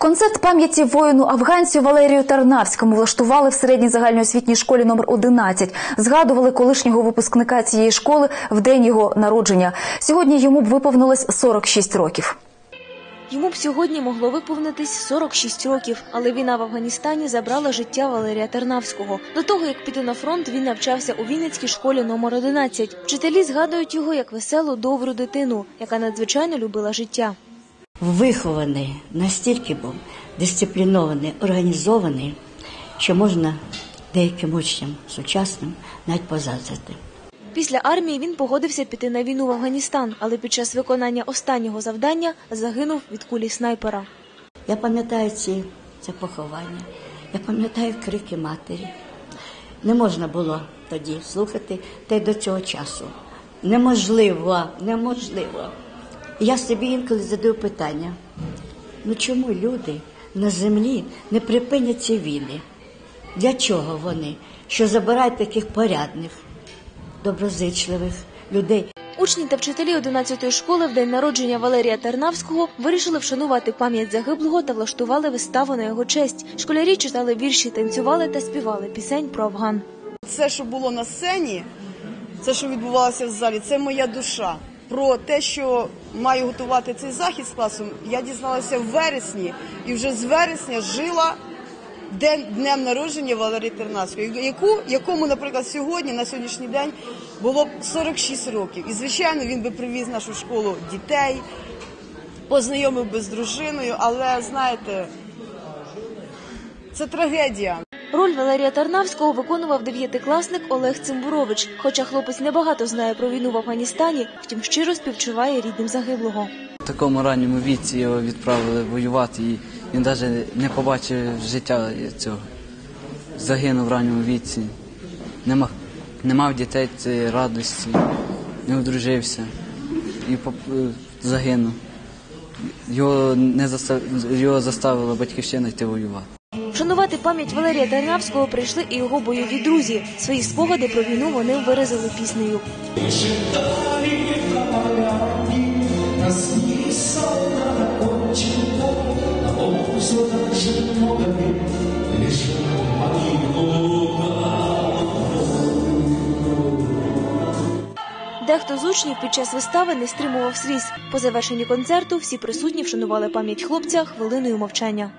Концерт пам'яті воїну афганцю Валерію Тарнавському влаштували в середній загальноосвітній школі номер 11. Згадували колишнього випускника цієї школи в день його народження. Сьогодні йому б виповнилось 46 років. Йому б сьогодні могло виповнитись 46 років, але війна в Афганістані забрала життя Валерія Тернавського. До того як піти на фронт, він навчався у Вінницькій школі номер 11. Вчителі згадують його як веселу, добру дитину, яка надзвичайно любила життя. Вихований, настільки був дисциплінований, організований, що можна деяким учням сучасним навіть позаздрити. Після армії він погодився піти на війну в Афганістан, але під час виконання останнього завдання загинув від кулі снайпера. Я пам'ятаю ці це поховання, я пам'ятаю крики матері. Не можна було тоді слухати та й до цього часу. Неможливо, неможливо. Я собі інколи задаю питання: ну чому люди на землі не припинять ці війни? Для чого вони? Що забирають таких порядних, доброзичливих людей? Учні та вчителі 11-ї школи в день народження Валерія Тернавського вирішили вшанувати пам'ять загиблого та влаштували виставу на його честь. Школярі читали вірші, танцювали та співали пісень про Афган. Це, що було на сцені, це, що відбувалося в залі, це моя душа. Про те, що маю готувати цей захід з класом, я дізналася в вересні і вже з вересня жила день днем народження Валерії Тернацької, яку якому, наприклад, сьогодні, на сьогоднішній день, було б 46 років. І звичайно, він би привіз нашу школу дітей, познайомив би з дружиною, але знаєте, це трагедія. Роль Валерія Тарнавського виконував дев'ятикласник Олег Цимбурович. Хоча хлопець небагато знає про війну в Афганістані, втім щиро співчуває рідним загиблого. В такому ранньому віці його відправили воювати, і він навіть не побачив життя цього. Загинув в ранньому віці, не мав, не мав дітей цієї радості, не одружився і е, загинув. Його, не застав... його заставила батьківщина йти воювати. Вшанувати пам'ять Валерія Тарнавського прийшли і його бойові друзі. Свої спогади про війну вони виразили піснею. Дехто з учнів під час вистави не стримував сліз. По завершенні концерту всі присутні вшанували пам'ять хлопця хвилиною мовчання.